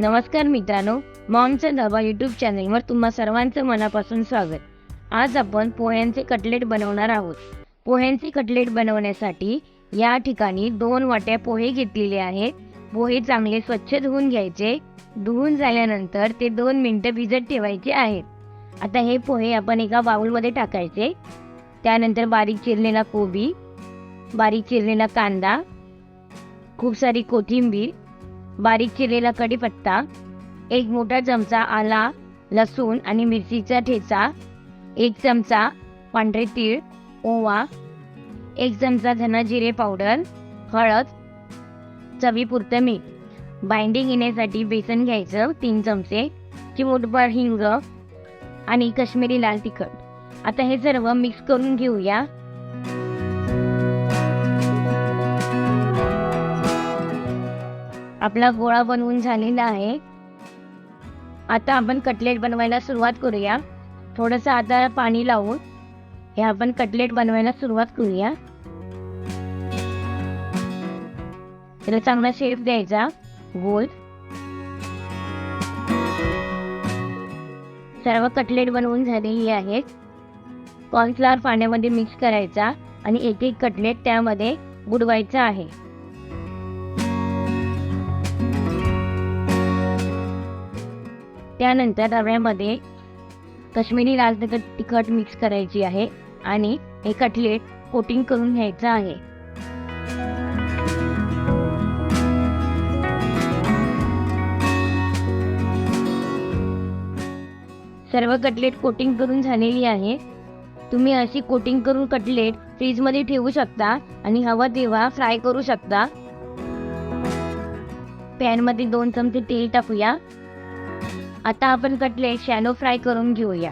नमस्कार मित्रांनो मॉमचा धाबा यूट्यूब चॅनलवर तुम्हा सर्वांचं मनापासून स्वागत. आज आपण पोह्यांचे कटलेट बनवणार आहोत. पोह्यांचे कटलेट बनवण्यासाठी या ठिकाणी दोन वाट्या पोहे घेतलेले आहेत. पोहे चांगले स्वच्छ धुवून घ्यायचे. धुवून झाल्यानंतर ते दोन मिनटं भिजत ठेवायचे आहेत. आता हे पोहे आपण एका बाउलमध्ये टाकायचे. त्यानंतर बारीक चिरलेला कोबी बारीक चिरलेला कांदा खूप सारी कोथिंबीर बारीक चिरलेला कढीपत्ता एक मोठा चमचा आला लसूण आणि मिरचीचा ठेचा एक चमचा पांढरे तीळ ओवा एक चमचा धना जिरे पावडर हळद चवीपुरतं मीठ. बाइंडिंग येण्यासाठी बेसन घ्यायचं तीन चमचे चिमूटभर हिंग आणि काश्मीरी लाल तिखट. आता हे सर्व मिक्स करून घेऊया. आपला गोळा बनवून झालेला आहे. आता आपण कटलेट बनवायला सुरुवात करूया. थोडंसं आता पाणी लावून हे आपण कटलेट बनवायला सुरुवात करूया. त्याला चांगला शेप द्यायचा गोल. सर्व कटलेट बनवून झालेली आहेत. कॉर्नफ्लॉवर पाण्यामध्ये मिक्स करायचा आणि एक एक कटलेट त्यामध्ये बुडवायचा आहे. त्यानंतर रव्यामध्ये काश्मीरी लाल तिखट तिखट मिक्स करायची आहे आणि हे कटलेट कोटिंग करून घ्यायचं आहे. सर्व कटलेट कोटिंग करून झालेली आहे. तुम्ही अशी कोटिंग करून कटलेट फ्रीजमध्ये ठेवू शकता आणि हवा तेव्हा फ्राय करू शकता. पॅनमध्ये दोन चमचे तेल टाकूया. आता आपण कटलेट शॅलो फ्राय करून घेऊया.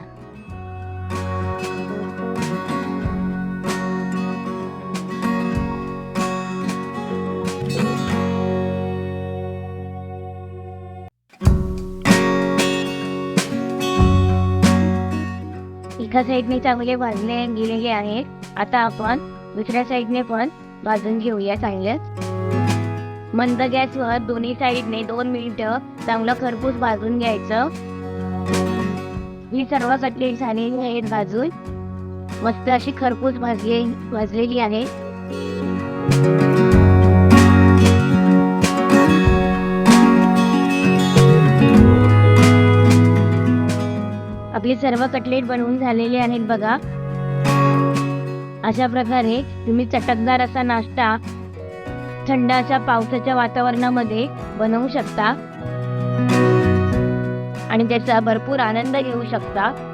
एका साईडने चांगले भाजले गेलेले आहेत आता आपण दुसऱ्या साईडने पण भाजून घेऊया चांगल्या मंद गॅसवर दोन्ही साईडने दोन मिनिटं चांगलं खरपूस भाजून घ्यायचं. ही सर्व कटलेट झालेली आहेत भाजून. मस्त अशी खरपूस भाजले भाजलेली आहे. आपले सर्व कटलेट बनवून झालेले आहेत बघा. अशा प्रकारे तुम्ही चटकदार असा नाश्ता थंड अशा पावसाच्या वातावरणामध्ये बनवू शकता. आणि त्याचा भरपूर आनंद घेऊ शकता.